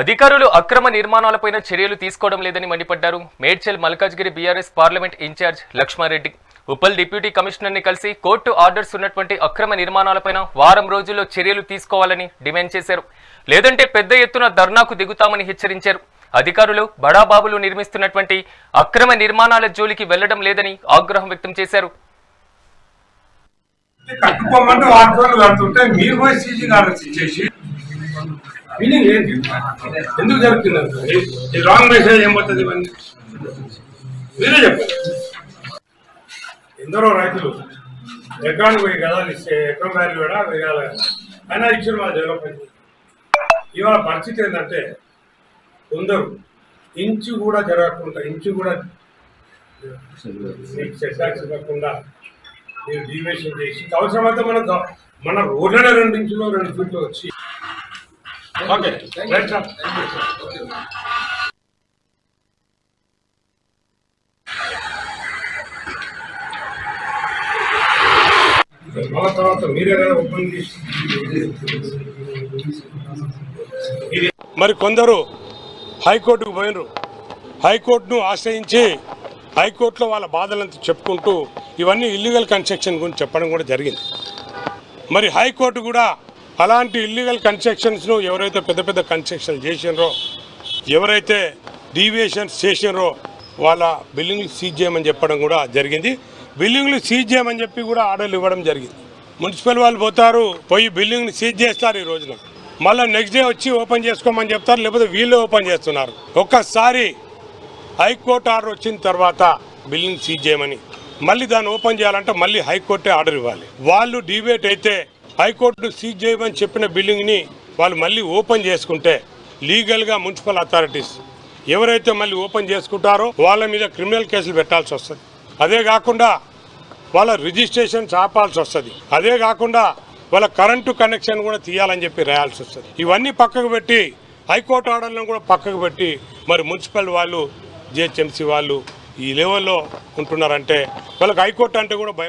అధికారులు అక్రమ నిర్మాణాలపైన చర్యలు తీసుకోవడం లేదని మండిపడ్డారు. Medchal Malkajgiri BRS parliament incharge Lakshmareddy. Uppal deputy కమిషనర్ని కలిసి కోర్టు ఆర్డర్స్ ఉన్నటువంటి అక్రమ నిర్మాణాలపైన వారం రోజుల్లో చర్యలు తీసుకోవాలని డిమాండ్ చేశారు. లేదంటే పెద్ద ఎత్తున ధర్నాకు దిగుతామని హెచ్చరించారు. అధికారులు బడాబాబులు నిర్మిస్తున్నటువంటి అక్రమ నిర్మాణాల జోలికి వెళ్ళడం లేదని ఆగ్రహం వ్యక్తం చేశారు. కట్టుకోమంటే వాటితో కడుతుంటే మీరు పోయి సీజీ ఆర్డర్స్ ఇచ్చేసి మీనింగ్ ఏంటి ఎందుకు జరుగుతుంది అంత? ఈ- ఈ రాంగ్ మెసేజ్ ఏమవుతుంది ఇవన్నీ మీరే చెప్పండి. ఎందరో రైతులు ఎకరానికి పోయి గదాలు ఇస్తే ఎకరం వాల్యూ కూడా వేయాలి అయినా ఇచ్చిన మా డెవలప్మెంట్ ఇవాళ పరిస్థితి ఏంటంటే కొందరు ఇంచు కూడా జరగకుండా ఇంచు కూడా మీకు సెట్ బ్యాక్స్ ఇవ్వకుండా మీరు డీవియేషన్ చేసి అవసరమైతే మన మన రోడ్లనే రెండు ఇంచులు రెండు ఫీట్లు వచ్చి ఓకే రైట్ సార్ మళ్ళా తర్వాత మీరే కదా ఓపెన్ చేసి ఇది మరి కొందరు హైకోర్టుకు పోయినరు. హైకోర్టును ఆశ్రయించి హైకోర్టులో వాళ్ళ బాధలంతా చెప్పుకుంటూ ఇవన్నీ ఇల్లీగల్ కన్స్ట్రక్షన్ గురించి చెప్పడం కూడా జరిగింది. మరి హైకోర్టు కూడా అలాంటి ఇల్లీగల్ కన్స్ట్రక్షన్స్ను ఎవరైతే పెద్ద పెద్ద కన్స్ట్రక్షన్ చేసినారో ఎవరైతే డీవియేషన్స్ చేసినారో వాళ్ళ బిల్డింగ్లు సీజ్ చేయమని చెప్పడం కూడా జరిగింది. బిల్డింగ్లు సీజ్ చేయమని చెప్పి కూడా ఆర్డర్లు ఇవ్వడం జరిగింది. మున్సిపల్ వాళ్ళు పోతారు పోయి బిల్డింగ్ని సీజ్ చేస్తారు ఈ రోజున. మళ్ళీ నెక్స్ట్ డే వచ్చి ఓపెన్ చేసుకోమని చెప్తారు లేకపోతే వీళ్ళే ఓపెన్ చేస్తున్నారు. ఒక్కసారి హైకోర్టు ఆర్డర్ వచ్చిన తర్వాత బిల్డింగ్ సీజ్ చేయమని. మళ్ళీ దాన్ని ఓపెన్ చేయాలంటే మళ్ళీ హైకోర్టే ఆర్డర్ ఇవ్వాలి. వాళ్ళు డిబేట్ అయితే హైకోర్టు సీజ్ చేయమని చెప్పిన బిల్డింగ్ని వాళ్ళు మళ్ళీ ఓపెన్ చేసుకుంటే లీగల్గా మున్సిపల్ అథారిటీస్ ఎవరైతే మళ్ళీ ఓపెన్ చేసుకుంటారో వాళ్ళ మీద క్రిమినల్ కేసులు పెట్టాల్సి వస్తుంది. అదే కాకుండా వాళ్ళ రిజిస్ట్రేషన్ ఆపాల్సి వస్తుంది. అదే కాకుండా వాళ్ళ కరెంటు కనెక్షన్ కూడా తీయాలని చెప్పి రాయాల్సి వస్తుంది. ఇవన్నీ పక్కకు పెట్టి హైకోర్టు ఆర్డర్లను కూడా పక్కకు పెట్టి మరి మున్సిపల్ వాళ్ళు జిహెచ్ఎంసీ వాళ్ళు ఈ లెవెల్లో ఉంటున్నారంటే వాళ్ళకి హైకోర్టు అంటే కూడా